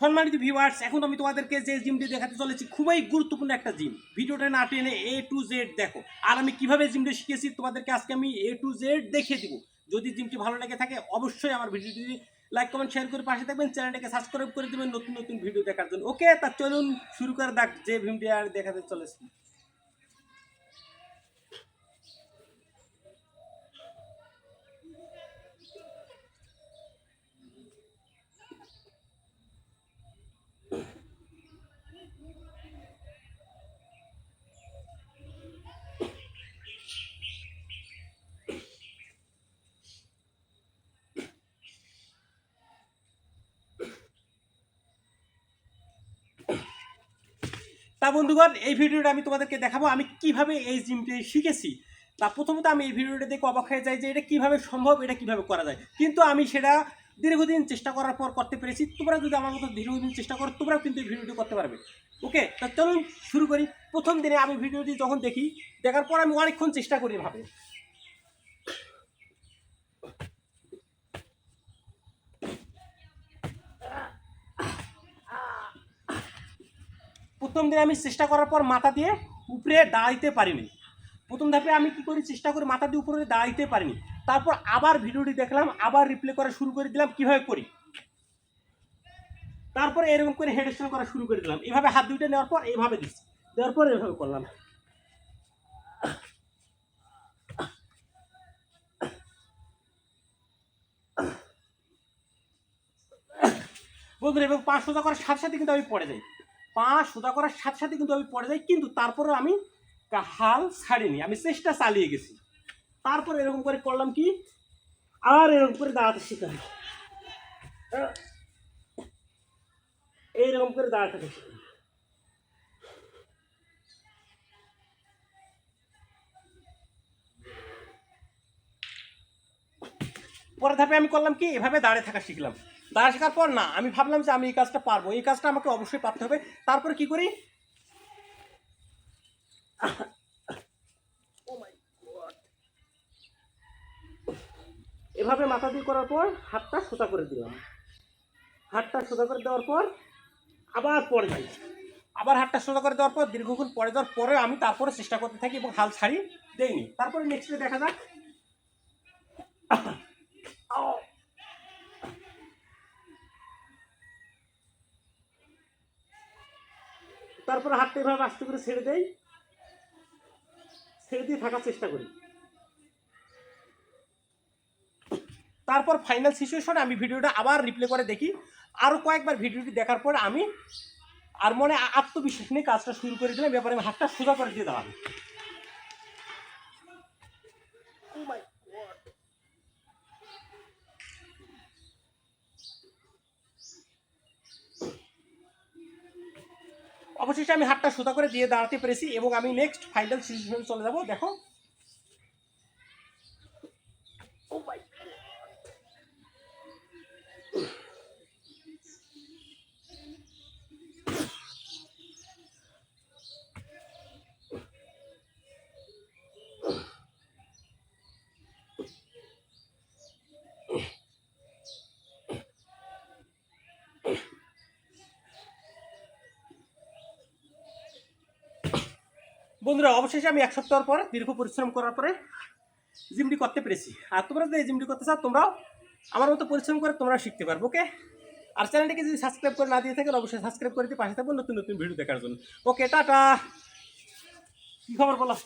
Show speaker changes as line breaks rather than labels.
সম্মানিত ভিউয়ার্স এখন আমি তোমাদেরকে যে জিমটি দেখাতে চলেছি, খুবই গুরুত্বপূর্ণ একটা জিম ভিডিওটা না টেনে এ টু জেড দেখো। আর আমি কীভাবে জিমটা শিখেছি তোমাদেরকে আজকে আমি এ টু জেড দেখিয়ে দিব। যদি জিমটি ভালো লেগে থাকে, অবশ্যই আমার ভিডিওটি লাইক কমেন্ট শেয়ার করে পাশে থাকবেন। চ্যানেলটাকে সাবস্ক্রাইব করে দেবেন নতুন নতুন ভিডিও দেখার জন্য। ওকে তা চলুন শুরু করে দেখ যে ভিডিওটি আর দেখাতে চলেছি। তা বন্ধুগণ, এই ভিডিওটা আমি তোমাদেরকে দেখাবো, আমি কীভাবে এই জিমটি শিখেছি। তা প্রথমত আমি এই ভিডিওটা দেখে অবাক হয়ে যাই যে এটা কীভাবে সম্ভব, এটা কীভাবে করা যায়। কিন্তু আমি সেটা দীর্ঘদিন চেষ্টা করার পর করতে পেরেছি। তোমরা যদি আমার মতো দীর্ঘদিন চেষ্টা করো, তোমরাও কিন্তু এই ভিডিওটি করতে পারবে। ওকে, তা চলুন শুরু করি। প্রথম দিনে আমি ভিডিওটি যখন দেখি, দেখার পর আমি অনেকক্ষণ চেষ্টা করি ভাবে প্রথম দিনে আমি চেষ্টা করার পর মাথা দিয়ে উপরে দাঁড়াইতে পারিনি। প্রথম ধাপে আমি কি করি, চেষ্টা করি মাথা দিয়ে উপরে দাঁড়াইতে পারিনি। তারপর আবার ভিডিওটি দেখলাম, আবার রিপ্লে করা শুরু করে দিলাম, কীভাবে করি? তারপরে এরকম করে হেড স্ট্যান্ড করা শুরু করে দিলাম। এভাবে হাত দুইটা নেওয়ার পর এইভাবে দিচ্ছি। দেওয়ার পর এভাবে করলাম। বন্ধুরা এবং পা সোজা করার সাথে সাথে কিন্তু আমি পড়ে যাই। পা সোজা করার সাথে সাথে কিন্তু আমি পড়ে যাই, কিন্তু তারপরে আমি হাল ছাড়িনি, আমি চেষ্টা চালিয়ে গেছি। তারপর এরকম করে করলাম কি? আর এরকম করে দাঁড়াতে শিখে এইরকম করে দাঁড়াতে শিখলাম। পরের ধাপে আমি করলাম কি? এভাবে দাঁড়িয়ে থাকা শিখলাম। দাঁড়িয়ে শেখার পর না, আমি ভাবলাম যে আমি এই কাজটা পারব। এই কাজটা আমাকে অবশ্যই পারতে হবে। তারপরে কি করি? Oh. এভাবে মাথা দিয়ে করার পর হাতটা সোজা করে দিলাম। হাতটা সোজা করে দেওয়ার পর আবার পরে যাই। আবার হাতটা সোজা করে দেওয়ার পর দীর্ঘক্ষণ পরে যাওয়ার পরে আমি তারপরে চেষ্টা করতে থাকি এবং হাল ছাড়ি দেইনি। তারপরে নেক্সটে দেখা যাক। তারপরে হাতটা এভাবে আস্তে করে ছেড়ে দেই। ছেড়ে দিয়ে থাকার চেষ্টা করি। তারপর ফাইনাল সিচুয়েশনে আমি ভিডিওটা আবার রিপ্লে করে দেখি। আরও কয়েকবার ভিডিওটি দেখার পর আমি আর মনে আত্মবিশ্বাস নিয়ে কাজটা শুরু করে দিলাম। ব্যাপারে আমি হাতটা সোজা করে দিয়ে দাঁড়ালাম অবশেষে আমি হাতটা সোজা করে দিয়ে দাঁড়াতে পেরেছি এবং আমি নেক্সট ফাইনাল সিচুয়েশন চলে যাব। দেখো বন্ধুরা, অবশেষে আমি এক সপ্তাহ পর দীর্ঘ পরিশ্রম করার পরে জিমটি করতে পেরেছি। আর তোমরা যদি জিমটি করতে চাও, তোমরাও আমার মতো পরিশ্রম করে তোমরা শিখতে পারব, ওকে? আর চ্যানেলটিকে যদি সাবস্ক্রাইব করে না দিয়ে থাকেন, অবশ্যই সাবস্ক্রাইব করে দিয়ে পাশে থাকব নতুন নতুন ভিডিও দেখার জন্য। ওকে, টাটা! কী খবর বলো?